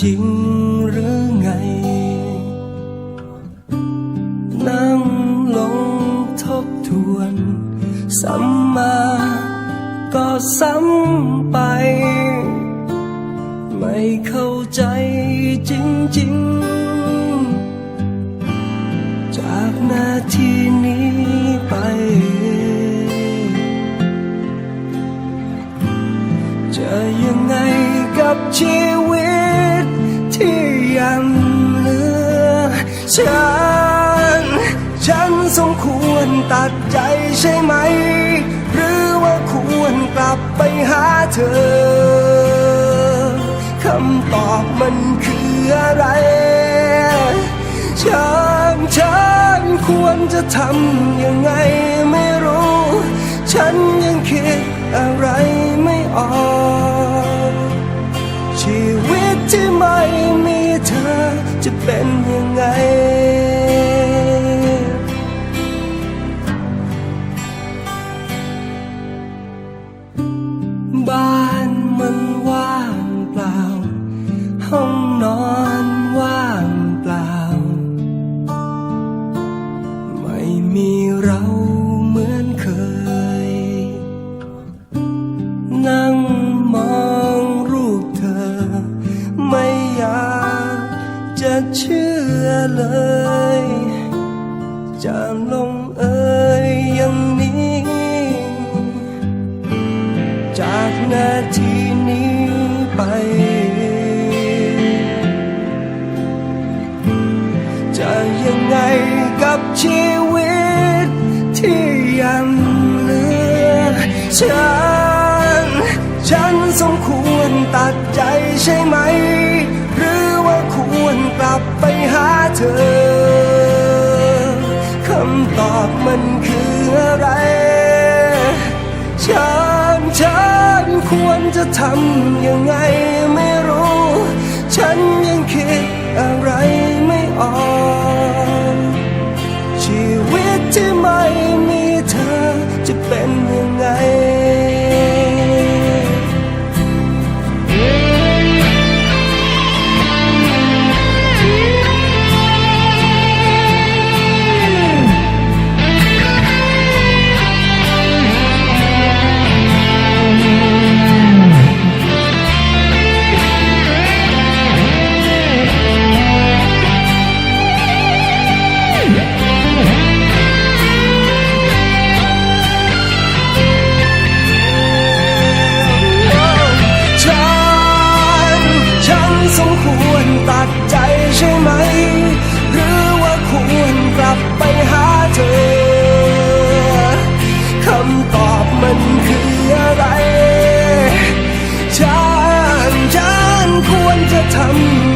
จริงหรือไง นั่งลงทบทวน ซ้ำมาก็ซ้ำไป ไม่เข้าใจจริงๆ จากนาทีนี้ไป จะยังไงกับชีวิต ที่ยังเหลือ ฉัน ฉันสมควรตัดใจใช่ไหม หรือว่าควรกลับไปหาเธอ คำตอบมันคืออะไร ฉัน ฉันควรจะทำยังไงไม่รู้ ฉันยังคิดอะไรไม่ออก ไม่มีเธอจะเป็นยังไง บ้านมันว่างเปล่า ห้องนอนว่างเปล่า ไม่มีเรา เชื่อเลยจะลงเอยอย่างนี้ จากนาทีนี้ไป จะยังไงกับชีวิตที่ยังเหลือฉัน ฉันสมควรตัดใจใช่ไหม ลับไปหาเธอ คำตอบมันคืออะไรฉันฉันควรจะทำยังไง สมควรตัดใจใช่ไหม หรือว่าควรกลับไปหาเธอ คำตอบมันคืออะไร ฉัน ฉันควรจะทำ